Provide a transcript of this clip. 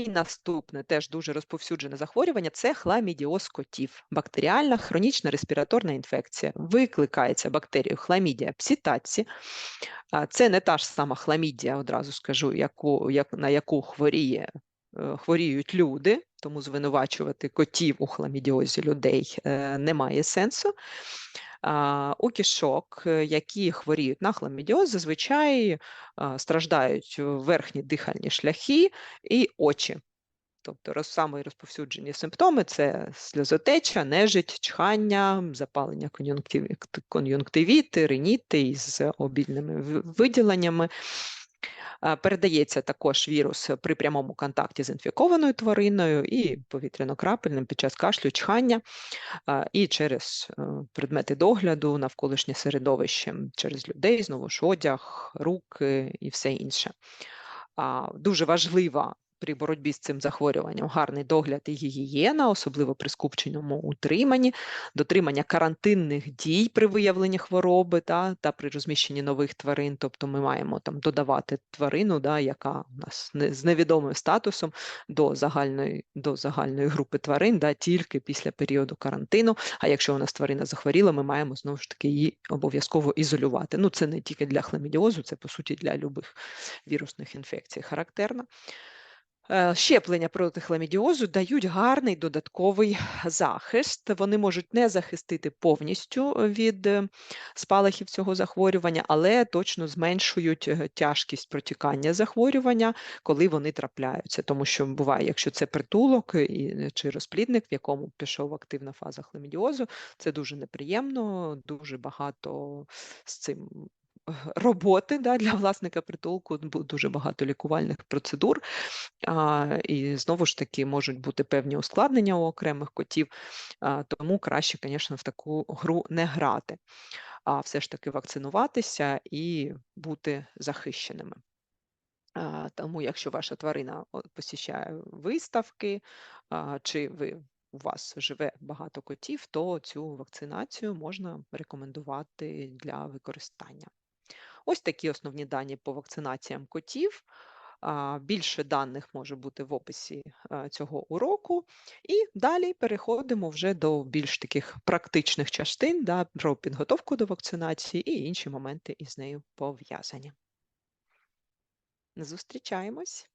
І наступне теж дуже розповсюджене захворювання це хламідіоз котів. Бактеріальна хронічна респіраторна інфекція. Викликається бактерією хламідія псітаці. Це не та ж сама хламідія, одразу скажу, яку, як, на яку хворіє, е, хворіють люди, тому звинувачувати котів у хламідіозі людей е, немає сенсу. У кішок, е, які хворіють на хламідіоз, зазвичай страждають верхні дихальні шляхи і очі. Тобто роз, самі розповсюджені симптоми це сльозотеча, нежить, чхання, запалення кон'юнктив, кон'юнктивіти, риніти із обільними виділеннями. Е, Передається також вірус при прямому контакті з інфікованою твариною і повітряно-крапельним під час кашлю, чхання, і через е, предмети догляду, навколишнє середовище, через людей, знову ж одяг, руки і все інше. Дуже важлива при боротьбі з цим захворюванням гарний догляд і гігієна, особливо при скупченому утриманні, дотримання карантинних дій при виявленні хвороби та, та при розміщенні нових тварин. Тобто ми маємо там додавати тварину, да, яка у нас не, з невідомим статусом до загальної, до загальної групи тварин, да, тільки після періоду карантину. А якщо у нас тварина захворіла, ми маємо знову ж таки її обов'язково ізолювати. Ну, це не тільки для хламідіозу, це по суті для любих вірусних інфекцій характерно. Е, Щеплення проти хламідіозу дають гарний додатковий захист. Вони можуть не захистити повністю від е, спалахів цього захворювання, але точно зменшують е, тяжкість протікання захворювання, коли вони трапляються. Тому що буває, якщо це притулок чи розплідник, в якому пішов активна фаза хламідіозу, це дуже неприємно, дуже багато з цим роботи да, для власника притулку, дуже багато лікувальних процедур. А, і знову ж таки можуть бути певні ускладнення у окремих котів, а, тому краще, звісно, в таку гру не грати, а все ж таки вакцинуватися і бути захищеними. А, Тому, якщо ваша тварина посіщає виставки, а, чи ви у вас живе багато котів, то цю вакцинацію можна рекомендувати для використання. Ось такі основні дані по вакцинаціям котів. Більше даних може бути в описі цього уроку. І далі переходимо вже до більш таких практичних частин да, про підготовку до вакцинації і інші моменти із нею пов'язані. Зустрічаємось!